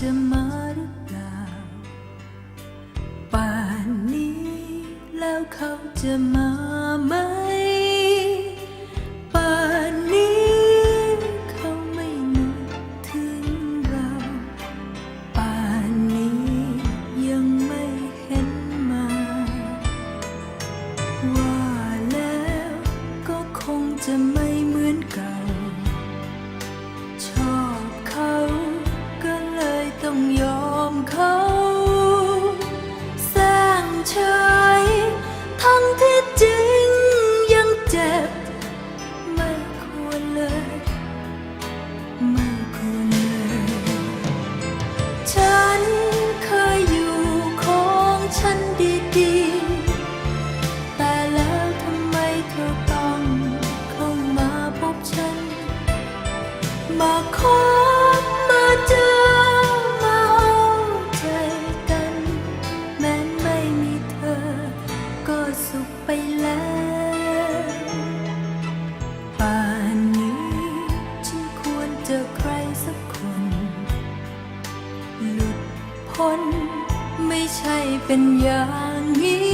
จะมาหรือเปล่า ป่านนี้แล้วเขาจะมา มาคบมาเจอมาเอาใจกัน แม้ไม่มีเธอ ก็สุขไปแล้ว ป่านนี้ฉันควรเจอใครสักคน หลุดพ้นไม่ใช่เป็นอย่างนี้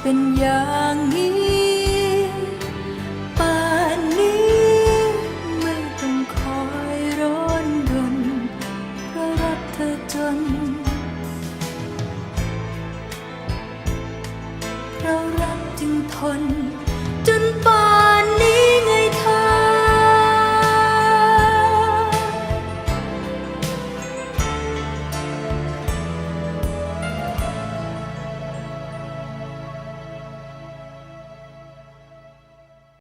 เป็นอย่างนี้ป่านนี้ไม่ต้องคอยร้อนรนเพราะรักเธอจน เพราะรักจึงทน จนไป